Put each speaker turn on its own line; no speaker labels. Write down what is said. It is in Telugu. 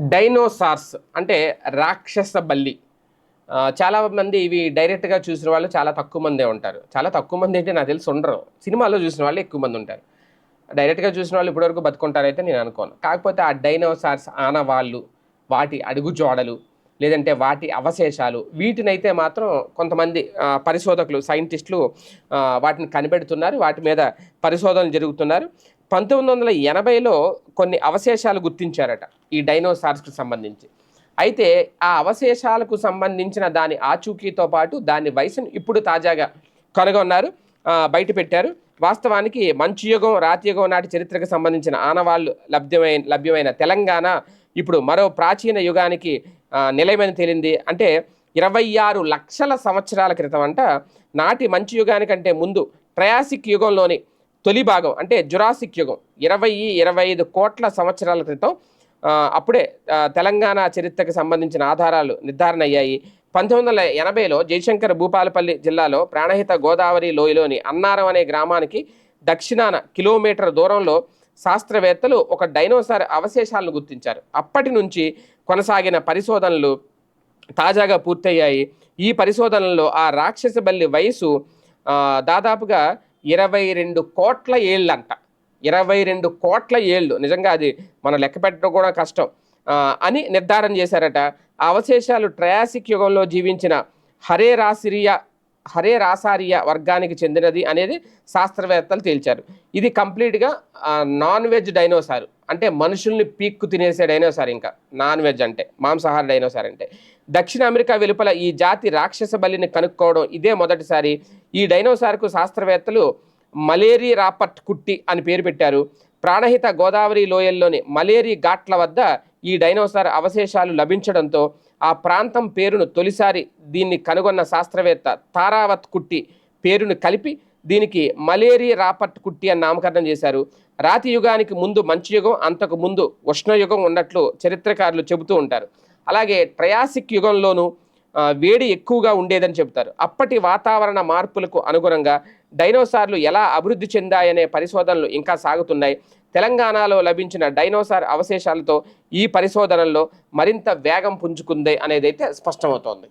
డైనోసార్స్ అంటే రాక్షస బల్లి. చాలా మంది ఇవి డైరెక్ట్గా చూసిన వాళ్ళు చాలా తక్కువ మందే ఉంటారు. చాలా తక్కువ మంది అంటే నాకు తెలిసి ఉండరు. సినిమాలో చూసిన వాళ్ళు ఎక్కువ మంది ఉంటారు. డైరెక్ట్గా చూసిన వాళ్ళు ఇప్పటివరకు బతుకుంటారైతే నేను అనుకోను. కాకపోతే ఆ డైనోసార్స్ ఆనవాళ్ళు వాటి అడుగు జోడలు లేదంటే వాటి అవశేషాలు. వీటినైతే మాత్రం కొంతమంది పరిశోధకులు సైంటిస్టులు వాటిని కనిపెడుతున్నారు. వాటి మీద పరిశోధనలు జరుగుతున్నారు. పంతొమ్మిది వందల ఎనభైలో కొన్ని అవశేషాలు గుర్తించారట ఈ డైనోసార్స్కి సంబంధించి. అయితే ఆ అవశేషాలకు సంబంధించిన దాని ఆచూకీతో పాటు దాని వయసును ఇప్పుడు తాజాగా కనుగొన్నారు. బయట పెట్టారు. వాస్తవానికి మంచు యుగం రాతి యుగం నాటి చరిత్రకు సంబంధించిన ఆనవాళ్ళు లభ్యమైన లభ్యమైన తెలంగాణ ఇప్పుడు మరో ప్రాచీన యుగానికి నిలయమని తేలింది? అంటే ఇరవై ఆరు లక్షల సంవత్సరాల క్రితం అంట నాటి మంచి యుగానికంటే ముందు ట్రయాసిక్ యుగంలోని తొలి భాగం అంటే జురాసిక్ యుగం ఇరవై ఇరవై ఐదు కోట్ల సంవత్సరాల క్రితం అప్పుడే తెలంగాణ చరిత్రకు సంబంధించిన ఆధారాలు నిర్ధారణ అయ్యాయి. పంతొమ్మిది వందల ఎనభైలో జయశంకర్ భూపాలపల్లి జిల్లాలో ప్రాణహిత గోదావరి లోయలోని అన్నారం అనే గ్రామానికి దక్షిణాన కిలోమీటర్ దూరంలో శాస్త్రవేత్తలు ఒక డైనోసార్ అవశేషాలను గుర్తించారు. అప్పటి నుంచి కొనసాగిన పరిశోధనలు తాజాగా పూర్తయ్యాయి. ఈ పరిశోధనల్లో ఆ రాక్షస బల్లి వయసు దాదాపుగా ఇరవై రెండు కోట్ల ఏళ్ళంట. ఇరవై రెండు కోట్ల ఏళ్ళు. నిజంగా అది మనం లెక్క పెట్టడం కూడా కష్టం. అని నిర్ధారణ చేశారట. అవశేషాలు ట్రయాసిక్ యుగంలో జీవించిన హరే రాసిరియా హరే రాసారియా వర్గానికి చెందినది అనేది శాస్త్రవేత్తలు తేల్చారు. ఇది కంప్లీట్గా నాన్ వెజ్ డైనోసార్. అంటే మనుషుల్ని పీక్కు తినేసే డైనోసార్ ఇంకా. నాన్ వెజ్ అంటే మాంసాహార డైనోసార్ అంటే. దక్షిణ అమెరికా వెలుపల ఈ జాతి రాక్షస బలిని కనుక్కోవడం ఇదే మొదటిసారి. ఈ డైనోసార్కు శాస్త్రవేత్తలు మలేరీ రాపట్ కుట్టి అని పేరు పెట్టారు. ప్రాణహిత గోదావరి లోయల్లోని మలేరీ ఘాట్ల వద్ద ఈ డైనోసార్ అవశేషాలు లభించడంతో ఆ ప్రాంతం పేరును తొలిసారి దీన్ని కనుగొన్న శాస్త్రవేత్త తారావత్ కుట్టి పేరును కలిపి దీనికి మలేరి రాపట్ కుట్టి అని నామకరణం చేశారు. రాతి యుగానికి ముందు మంచు యుగం అంతకు ముందు ఉష్ణయుగం ఉన్నట్లు చరిత్రకారులు చెబుతూ ఉంటారు. అలాగే ట్రయాసిక్ యుగంలోనూ వేడి ఎక్కువగా ఉండేదని చెబుతారు. అప్పటి వాతావరణ మార్పులకు అనుగుణంగా డైనోసార్లు ఎలా అభివృద్ధి చెందాయనే పరిశోధనలు ఇంకా సాగుతున్నాయి. తెలంగాణలో లభించిన డైనోసార్ అవశేషాలతో ఈ పరిశోధనల్లో మరింత వేగం పుంజుకుంది అనేది అయితే స్పష్టమవుతోంది.